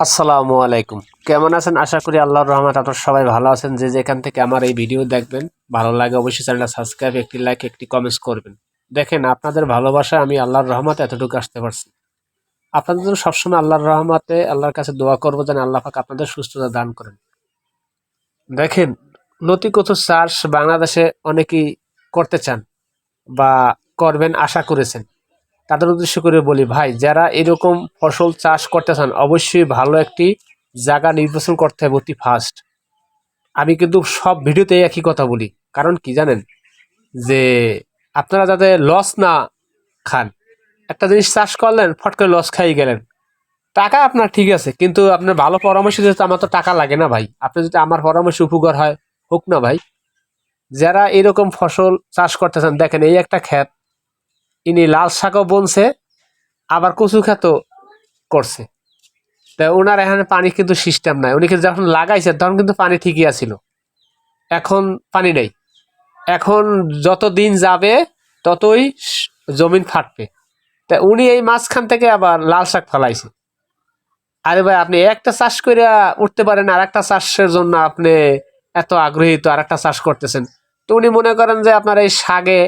আসসালামু আলাইকুম। কেমন আছেন? আশা করি আল্লাহর রহমত আপনার সবাই ভালো আছেন। যে যেখান থেকে আমার এই ভিডিও দেখবেন, ভালো লাগে অবশ্যই চ্যানেলটা সাবস্ক্রাইব, একটি লাইক, একটি কমেন্টস করবেন। দেখেন, আপনাদের ভালোবাসা আমি আল্লাহর রহমতে এতটুকু আসতে পারছি। আপনাদের জন্য সবসময় আল্লাহর রহমতে আল্লাহর কাছে দোয়া করব যেন আল্লাহ পাক আপনাদের সুস্থতা দান করেন। দেখেন নতি কচুর চাষ বাংলাদেশে অনেকেই করতে চান বা করবেন, আশা করেছেন। তাদের উদ্দেশ্য করে বলি, ভাই, যারা এরকম ফসল চাষ করতে চান, অবশ্যই ভালো একটি জায়গা নির্বাচন করতে হবে অতি ফার্স্ট আমি কিন্তু সব ভিডিওতে একই কথা বলি, কারণ কি জানেন? যে আপনারা যাতে লস না খান, একটা জিনিস চাষ করলেন, ফট করে লস খাই গেলেন। টাকা আপনার ঠিক আছে, কিন্তু আপনার ভালো পরামর্শ দিতে আমার তো টাকা লাগে না ভাই। আপনি যদি আমার পরামর্শ উপকার হয়, হোক না ভাই। যারা এরকম ফসল চাষ করতে চান, দেখেন এই একটা ক্ষেত ইনি লাল শাকও বলছে আবার কচু খেতও করছে। তা ওনার এখানে পানি কিন্তু সিস্টেম নাই। উনি কিন্তু যখন লাগাইছে, তখন কিন্তু পানি ঠিকই আছিল। এখন পানি নেই। এখন যত দিন যাবে, ততই জমিন ফাটবে। তা উনি এই মাঝখান থেকে আবার লাল শাক ফলাইছে। আরে ভাই, আপনি একটা চাষ করে উঠতে পারেন আর একটা চাষের জন্য আপনি এত আগ্রহী তো আর একটা চাষ করতেছেন। তো উনি মনে করেন যে আপনার এই শাকে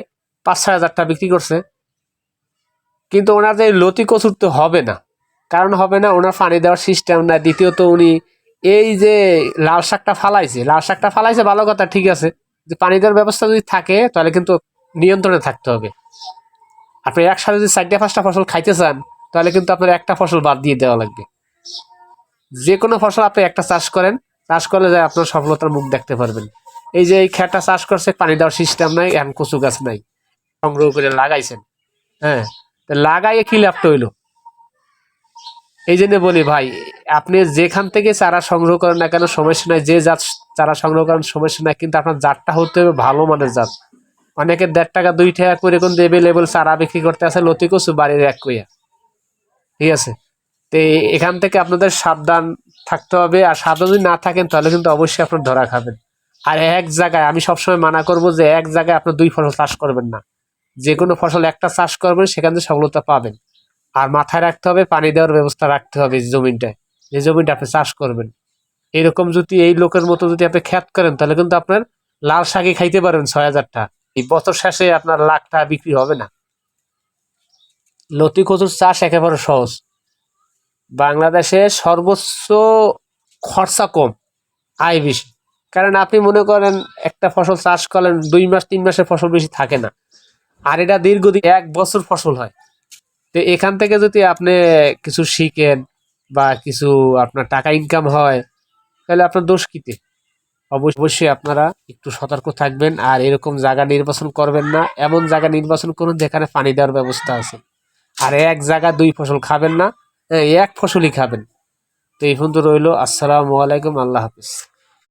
পাঁচ ছয় হাজার টাকা বিক্রি করছে। কিন্তু ওনার যে লতি কচুর তো হবে না। কারণ হবে না, ওনার পানি দেওয়ার সিস্টেম না দ্বিতীয়ত উনি এই যে লাল শাকটা ফালাইছে, লাল শাকটা ফালাইছে, ভালো কথা, ঠিক আছে। যে পানি দেওয়ার ব্যবস্থা যদি থাকে, তাহলে কিন্তু নিয়ন্ত্রণে থাকতে হবে। আপনি একসাথে যদি চারটা, পাঁচটা ফসল খাইতে চান, তাহলে কিন্তু আপনার একটা ফসল বাদ দিয়ে দেওয়া লাগবে। যে কোনো ফসল আপনি একটা চাষ করেন, চাষ করলে যায় আপনার সফলতার মুখ দেখতে পারবেন। এই যে এই খেটা চাষ করছে, পানি দেওয়ার সিস্টেম নাই, এখন কচু গাছ নাই। সংগ্রহ করে লাগাইছেন। হ্যাঁ। লাগাইয়ে কি লাভটা হইল এই জন্য বলি ভাই, আপনি যেখান থেকে চারা সংগ্রহ করেন না কেন সমস্যা নাই যে জাত চারা সংগ্রহ করেন সমস্যা নাই কিন্তু আপনার জাতটা হতে হবে ভালো মানের জাত। অনেকে দেড় টাকা, দুই টাকা করে কোন এভেলেবল চারা বিক্রি করতে আছে লতি কচু বাড়ির এক কইয়া। ঠিক আছে? তো এখান থেকে আপনাদের সাবধান থাকতে হবে, আর সাবধান যদি না থাকেন, তাহলে কিন্তু অবশ্যই আপনার ধরা খাবেন। আর এক জায়গায় আমি সবসময় মানা করব যে এক জায়গায় আপনার দুই ফসল চাষ করবেন না। যে কোনো ফসল একটা চাষ করবেন, সেখান থেকে সফলতা পাবেন। আর মাথায় রাখতে হবে, পানি দেওয়ার ব্যবস্থা রাখতে হবে জমিনটায়। যে জমিটা আপনি চাষ করবেন। এরকম যদি এই লোকের মতো যদি আপনি খ্যাত করেন, তাহলে কিন্তু আপনার লাল শাকই খাইতে পারবেন ছয় হাজারটা এই বছর শেষে আপনার লাখ টাকা বিক্রি হবে না। লতি কচুর চাষ একেবারে সহজ। বাংলাদেশে সর্বোচ্চ খরচা কম, আয় বেশি। কারণ আপনি মনে করেন, একটা ফসল চাষ করলেন, দুই মাস, তিন মাসের ফসল বেশি থাকে না। আর এটা দীর্ঘদিন এক বছর ফসল হয়। তো এখান থেকে যদি আপনি কিছু শিখেন বা কিছু আপনার টাকা ইনকাম হয়, তাহলে আপনার দোষ কিতে অবশ্য- অবশ্যই আপনারা একটু সতর্ক থাকবেন আর এরকম জায়গা নির্বাচন করবেন না। এমন জায়গা নির্বাচন করুন যেখানে পানি দেওয়ার ব্যবস্থা আছে। আর এক জায়গা দুই ফসল খাবেন না এক ফসলই খাবেন। তো এই পর্যন্ত রইল। আসসালামু আলাইকুম। আল্লাহ হাফিজ।